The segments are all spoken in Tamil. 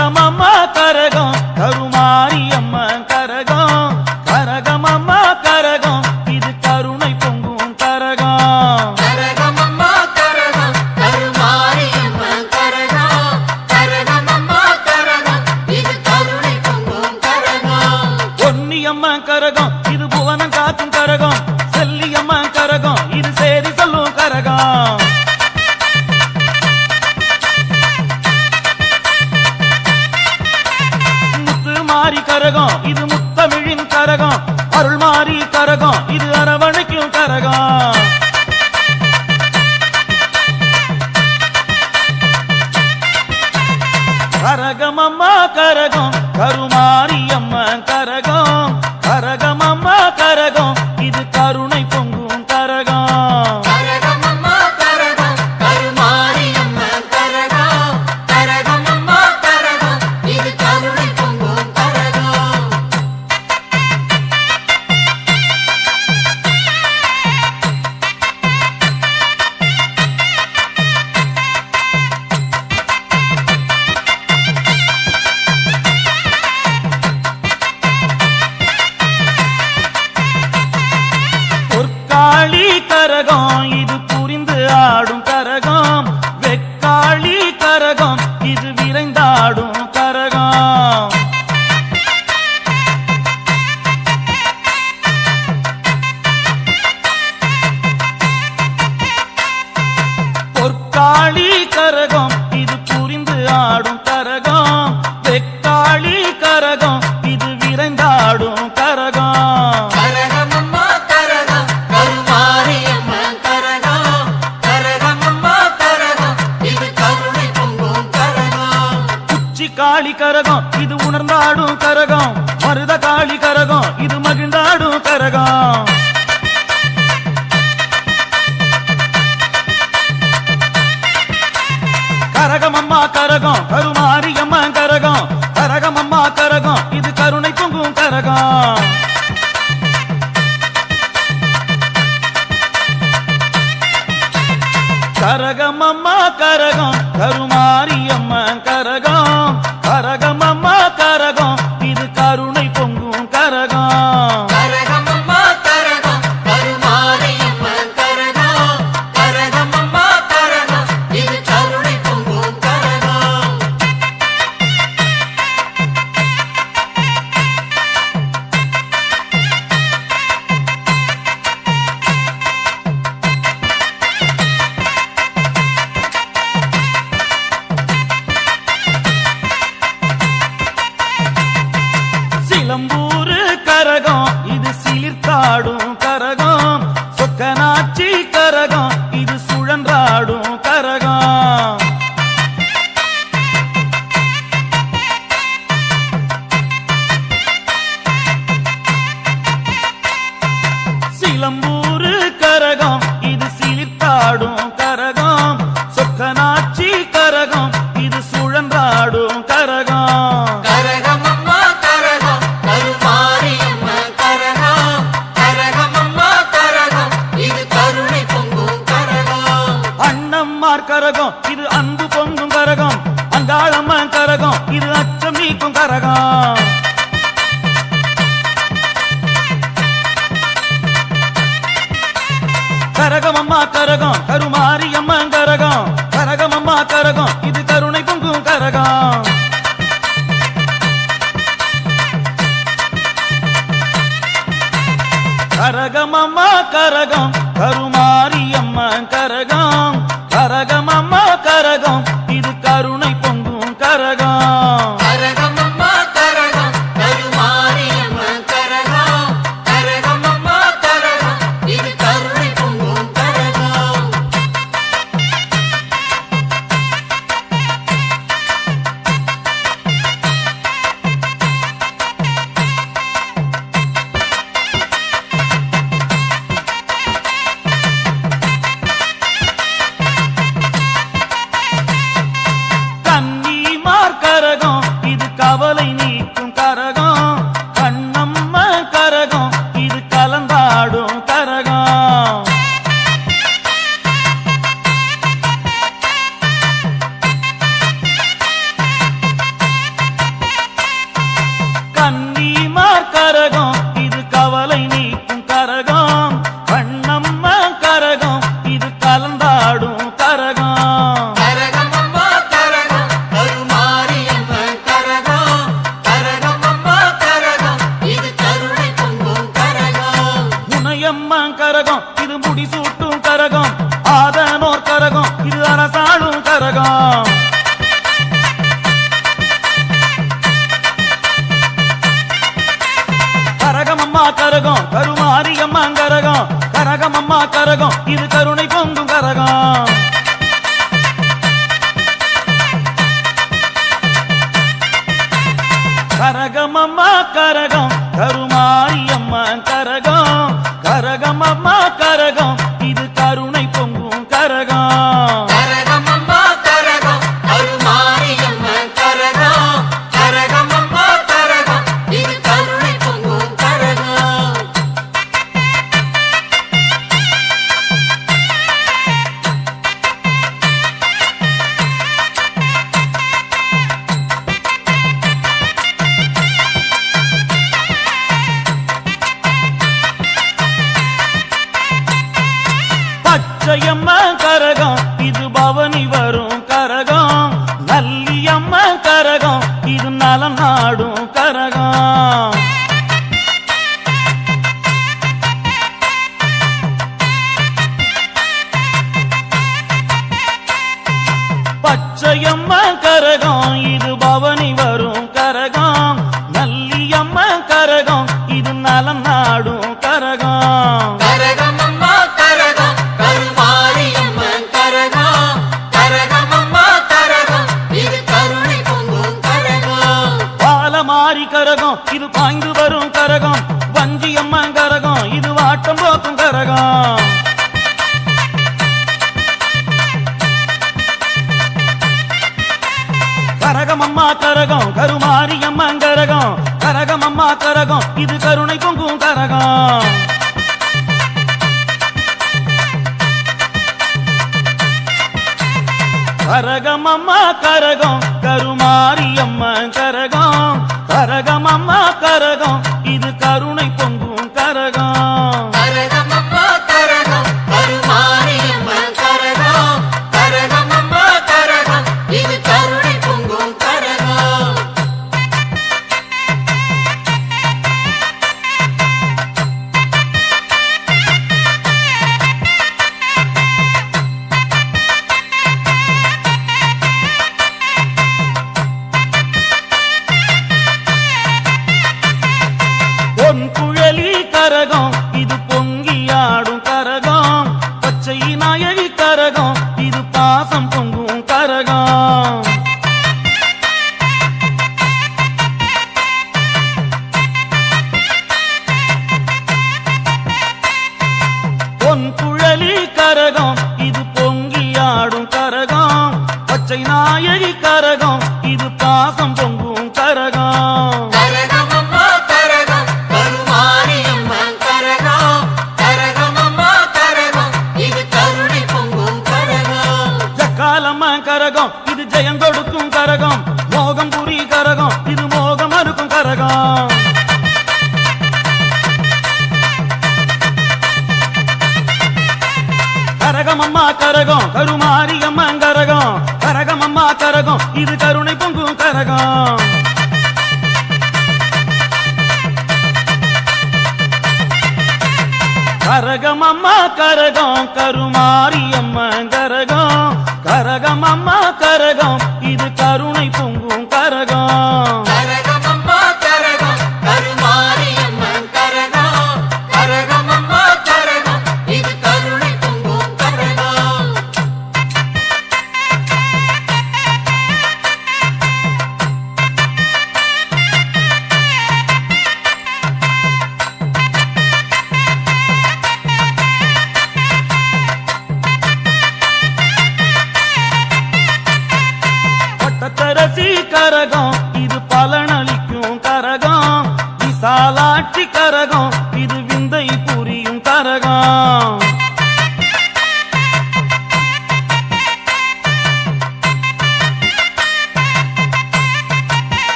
கமமா கரகம் கருமாரியம்மா கரகம். இது முத்தமிழின் கரகம். அருள் மாறி கரகம். இது அரவணைக்கும் கரகம். கரகமம்மா கரகம். கருமாரியம்மன் கரகம். கரகமம்மா கரகம். இது கரகம் இது புரிந்து ஆடும் கரகம். வெக்காளி கரகம் இது விரைந்தாடும் கரகம். காளி கரகம் இது உணர்ந்தாடும் கரகம். மருத காளி கரகம் இது மகிழ்ந்தாடும் கரகம். முருகா கரகம் அம்மா கரகம். கருமாரியம்மன் கரகம். கரகம் அம்மா கரகமம்மா கரகம் கருமாரியம்மா கரகம் கரகம கரகமம்மா கரகம். கருமாரியம்மா கரகம். கரகமம்மா கரகம். కాలం உலகம் கரகம் அம்மா கரகம். கருமாரி அம்மா கரகம் கரகம் அம்மா கரகம் இது கருணை பொங்கும் கரகம். கரகம் அம்மா கரகம் கருமாரி அம்மா கரகம். கரகம் அம்மா கரகம் இது கருணை பொங்கும் கரகம். பாசம் கரகமம்மா கரகம் கருமாரி அம்மன் கரகம் கரகமம்மா கரகம் இது கருணை பொங்கும் கரகம். கரகமம்மா கரகம் கருமாரி அம்மன் கரகம் கரகமம்மா கரகம் இது கருணை பொங்கும் கரகம். கரகம் இது பலனளிக்கும் கரகம். விசாலாட்சி கரகம்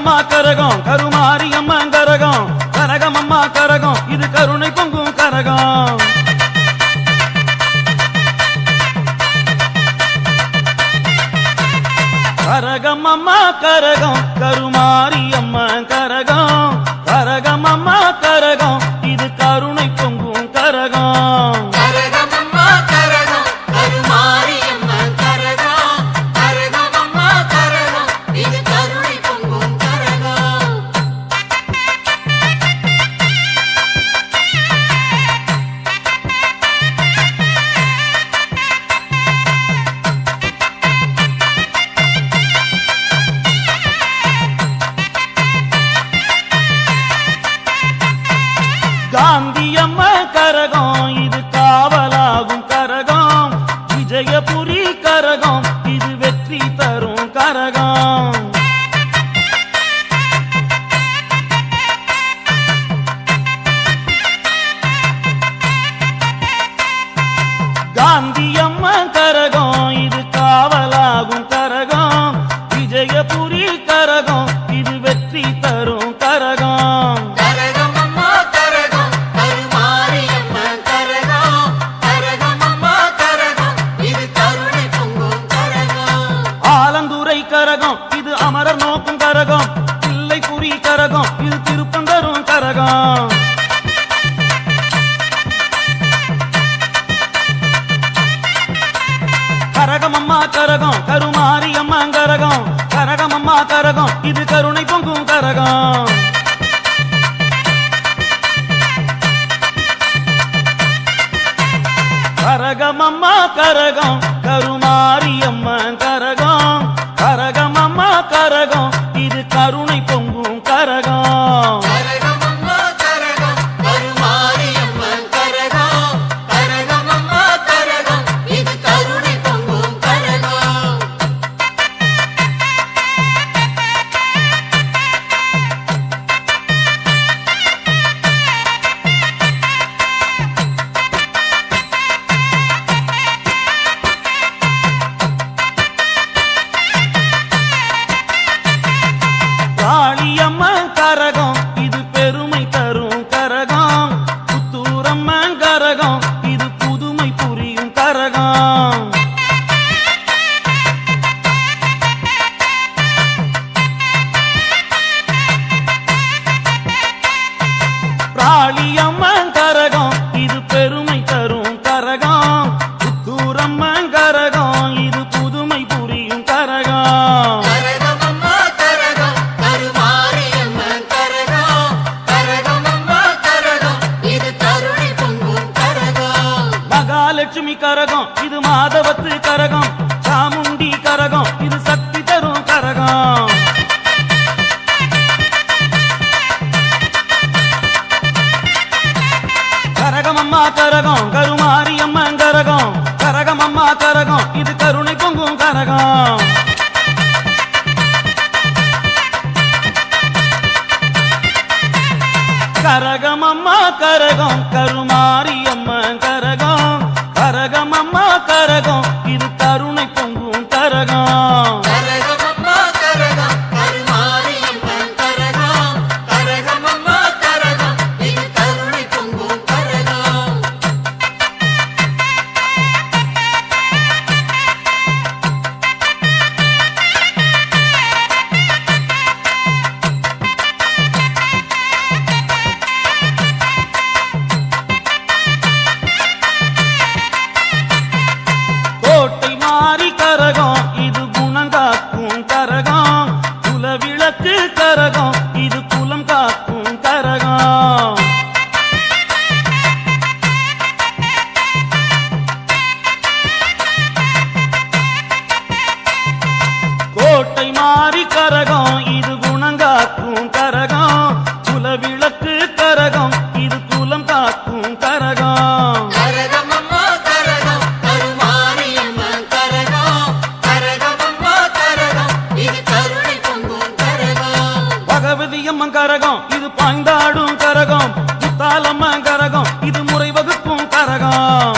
கனகமம்மா கரகம் கருமாரி அம்மா கரகம் கனகமம்மா கரகம் இது கருணை பொங்கும் கரகம். கரகம் அம்மா கரகம் கருமாரி அம்மா காந்தியம்ம கரகம். கரகம் கரகம் அம்மா கரகம் இது கருணை பொங்கும் கரகம். கரகம் அம்மா கரகம் கருமாரியம்மன் இது சக்தி தரும் கரகம். கரகம் அம்மா கரகம். கருமாரி அம்மன் கரகம். கரகம் அம்மா கரகம். இது கருணை பொங்கும் கரகம். கரகம் அம்மா கரகம். கருமாரி அம்மன் கரகம். கரகம் அம்மா கரகம். தாளம்மா கரகம். இது முறை வகுக்கும் கரகம்.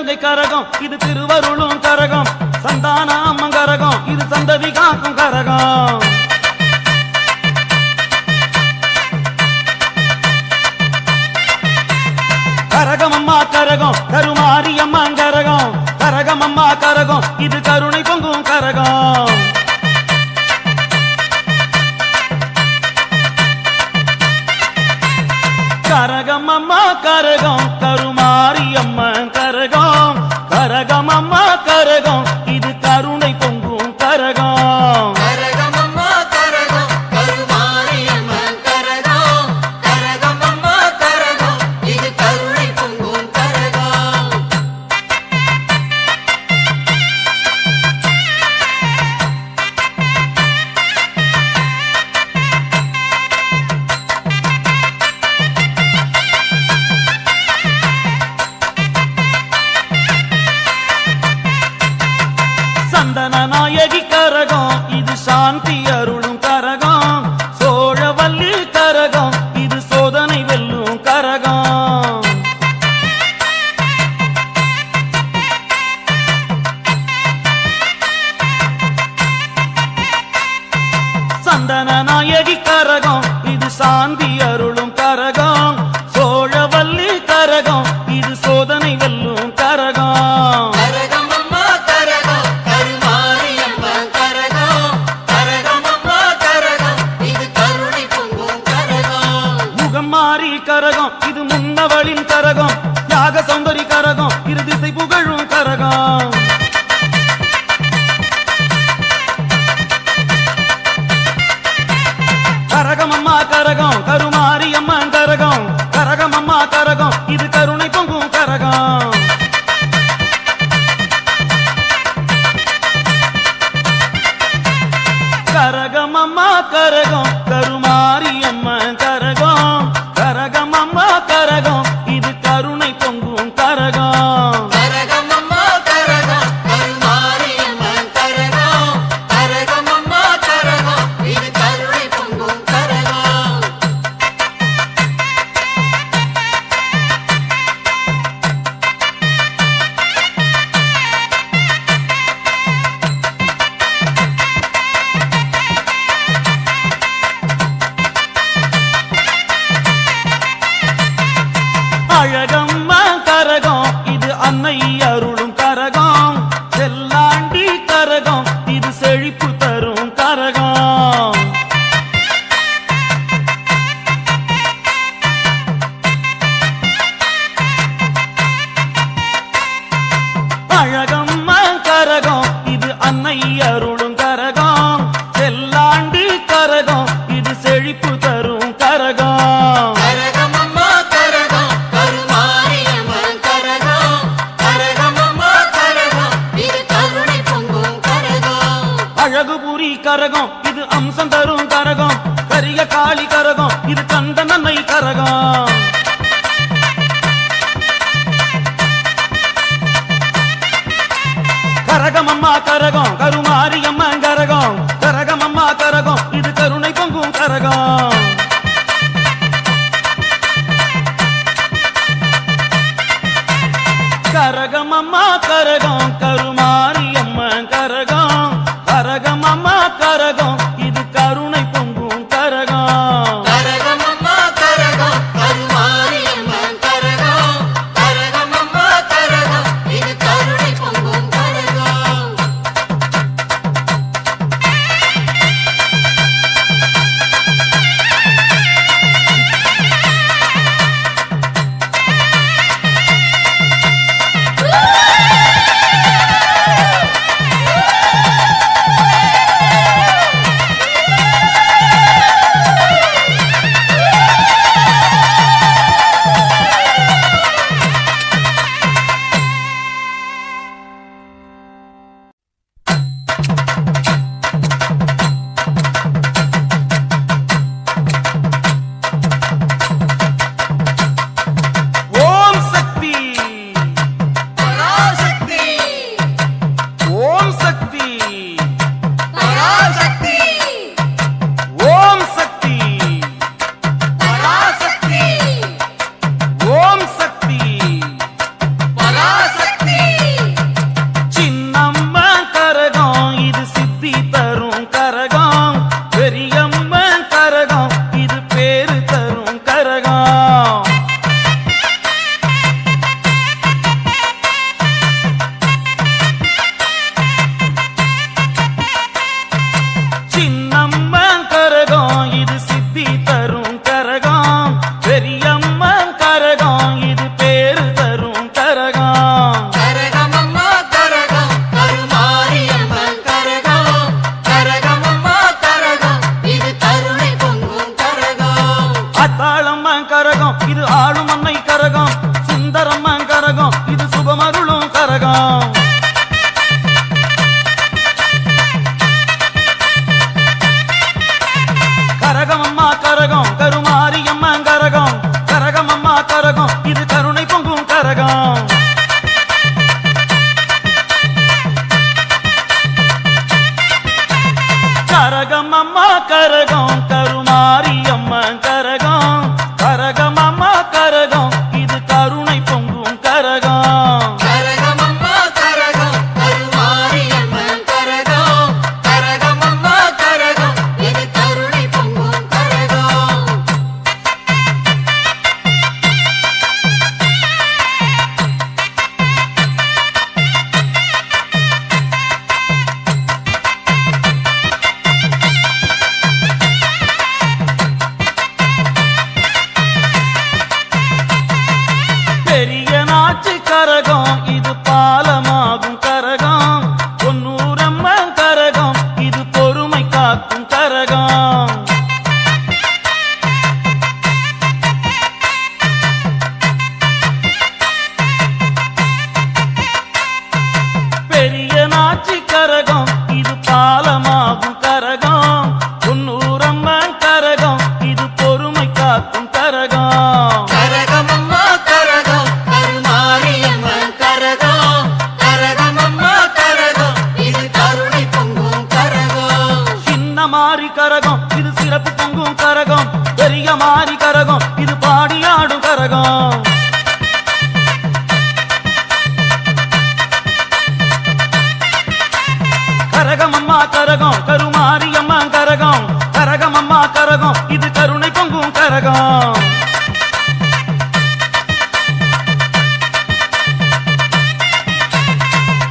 திருநங்கை கரகம் இது திருவருளும் கரகம். சந்தானாமம் கரகம் இது சந்ததி காக்கும் கரகம். கரகம் அம்மா கரகம் கருமாரி அம்மா கரகம். கரகம் அம்மா கரகம் இது கருணை பொங்கும் கரகம். கரகம் அம்மா கரகம் மயில் கரகம். இது முன்னவளின் கரகம். யாக சௌந்தரி கரகம். இரு திசை புகழும் கரகம். கரகம் அம்மா கரகம். கருமாரி அம்மன் கரகம். கரகம் அம்மா கரகம். கரகம். இது அம்சம் தரும் கரகம். கரிய காளி கரகம். இது கந்த நன்மை கரகம். கரகம் அம்மா கரகம். கருமாரி அம்மன் கரகம். கரகம் அம்மா கரகம். இது கருணை பொங்கும் கரகம். கரகம் அம்மா கரகம். தாளம் கரகம். இது ஆளும் அன்னை கரகம். கரகம் கருமாரி அம்மா கரகம் கரகம் அம்மா கரகம் இது கருணை பொங்கும் கரகம்.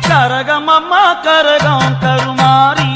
கரகம் அம்மா கரகம் கருமாரி